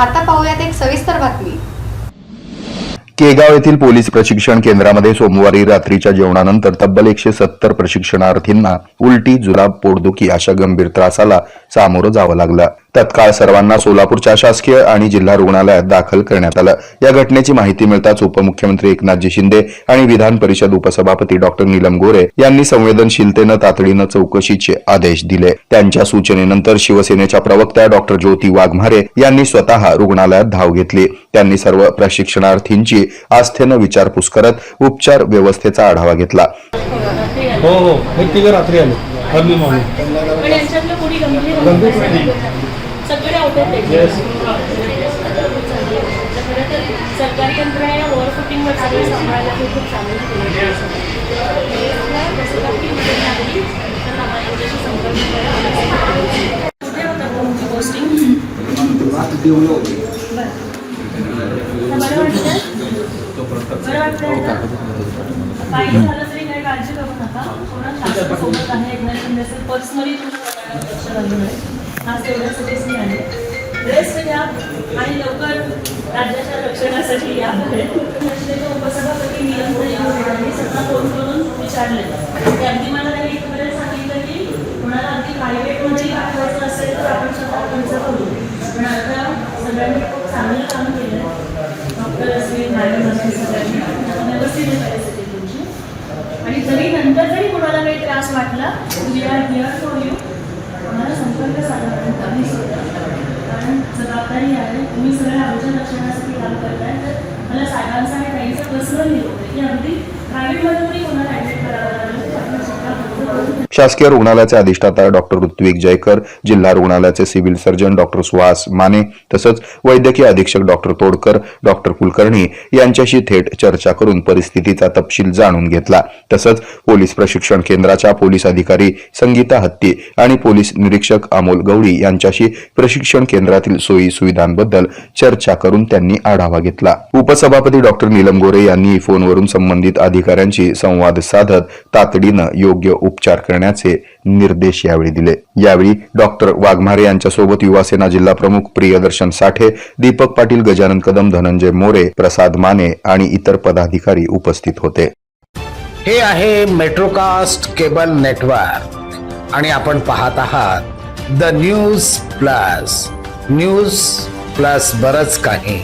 आता पाहूयात एक सविस्तर बातमी. केगाव येथील पोलीस प्रशिक्षण केंद्रामध्ये सोमवारी रात्रीच्या जेवणानंतर तब्बल एकशे सत्तर प्रशिक्षणार्थींना उलटी जुलाब पोटदुखी अशा गंभीर त्रासाला सामोरं जावं लागलं. तत्काळ सर्वांना सोलापूरच्या शासकीय आणि जिल्हा रुग्णालयात दाखल करण्यात आलं. या घटनेची माहिती मिळताच उपमुख्यमंत्री एकनाथजी शिंदे आणि विधान परिषद उपसभापती डॉक्टर नीलम गोरे यांनी संवेदनशीलतेनं तातडीनं चौकशीचे आदेश दिले. त्यांच्या सूचनेनंतर शिवसेनेच्या प्रवक्त्या डॉक्टर ज्योती वाघमारे यांनी स्वतः रुग्णालयात धाव घेतली. त्यांनी सर्व प्रशिक्षणार्थींची आस्थेनं विचारपूस करत उपचार व्यवस्थेचा आढावा घेतला. हो हो. रात्री आले. गंभीर. सगळे आउट तर सरकारी यंत्रणा ओव्हर फुटिंगवर सगळे सांभाळायला ते खूप चांगलं केलं होता पोस्टिंग बरं वाटतं पर्सनली तुमच्या लक्ष आहे आज तेवढ्यासाठीच मी आले रेस्ट घ्या आणि लवकर राज्याच्या रक्षणासाठी या शिवसेनेचे उपसभापती निरंतर यांनी स्वतः फोन करून विचारले. ते अगदी मला त्यांनी इथपर्यंत सांगितलं की कोणाला अगदी प्रायव्हेटमध्ये पाठवायचं असेल तर आपण स्वतः खर्च करू पण आता सगळ्यांनी खूप चांगलं काम केलं. डॉक्टर असतील मॅडम असतील सगळ्यांनी. व्यवस्थित आहे परिस्थिती तुमची. आणि जरी नंतर जरी कोणाला काही त्रास वाटला we are here for you तुम्ही सगळ्या आमच्या रक्षणासाठी काम करताय. तर मला साहेबांचा आणि ताईंचा पर्सनल निरोप आहे. की अगदी प्रायव्हेटमध्ये जरी कोणाला ॲडमिट करावं लागलं तर आपण स्वतः खर्च करू शासकीय रुग्णालयाचे अधिष्ठाता डॉक्टर ऋत्विक जयकर जिल्हा रुग्णालयाचे civil surgeon doctor Suhas Mane तसंच वैद्यकीय अधीक्षक डॉक्टर तोडकर डॉक्टर कुलकर्णी यांच्याशी थेट चर्चा करून परिस्थितीचा तपशील जाणून घेतला. तसंच पोलीस प्रशिक्षण केंद्राच्या पोलीस अधिकारी संगीता हत्ती आणि पोलीस निरीक्षक अमोल गवळी यांच्याशी प्रशिक्षण केंद्रातील सोयी सुविधांबद्दल चर्चा करून त्यांनी आढावा घेतला. उपसभापती डॉक्टर नीलम गोरे यांनी फोनवरून संबंधित अधिकाऱ्यांशी संवाद साधत तातडीनं योग्य उपचार करण्याचे निर्देश यावेळी दिले. यावेळी डॉक्टर वाघमारे यांच्यासोबत युवासेना जिल्हा प्रमुख प्रियदर्शन साठे दीपक पाटील गजानन कदम धनंजय मोरे प्रसाद माने आणि इतर पदाधिकारी उपस्थित होते. हे आहे मेट्रोकास्ट केबल नेटवर्क आणि आपण पाहत आहात the news plus news plus बरच काही.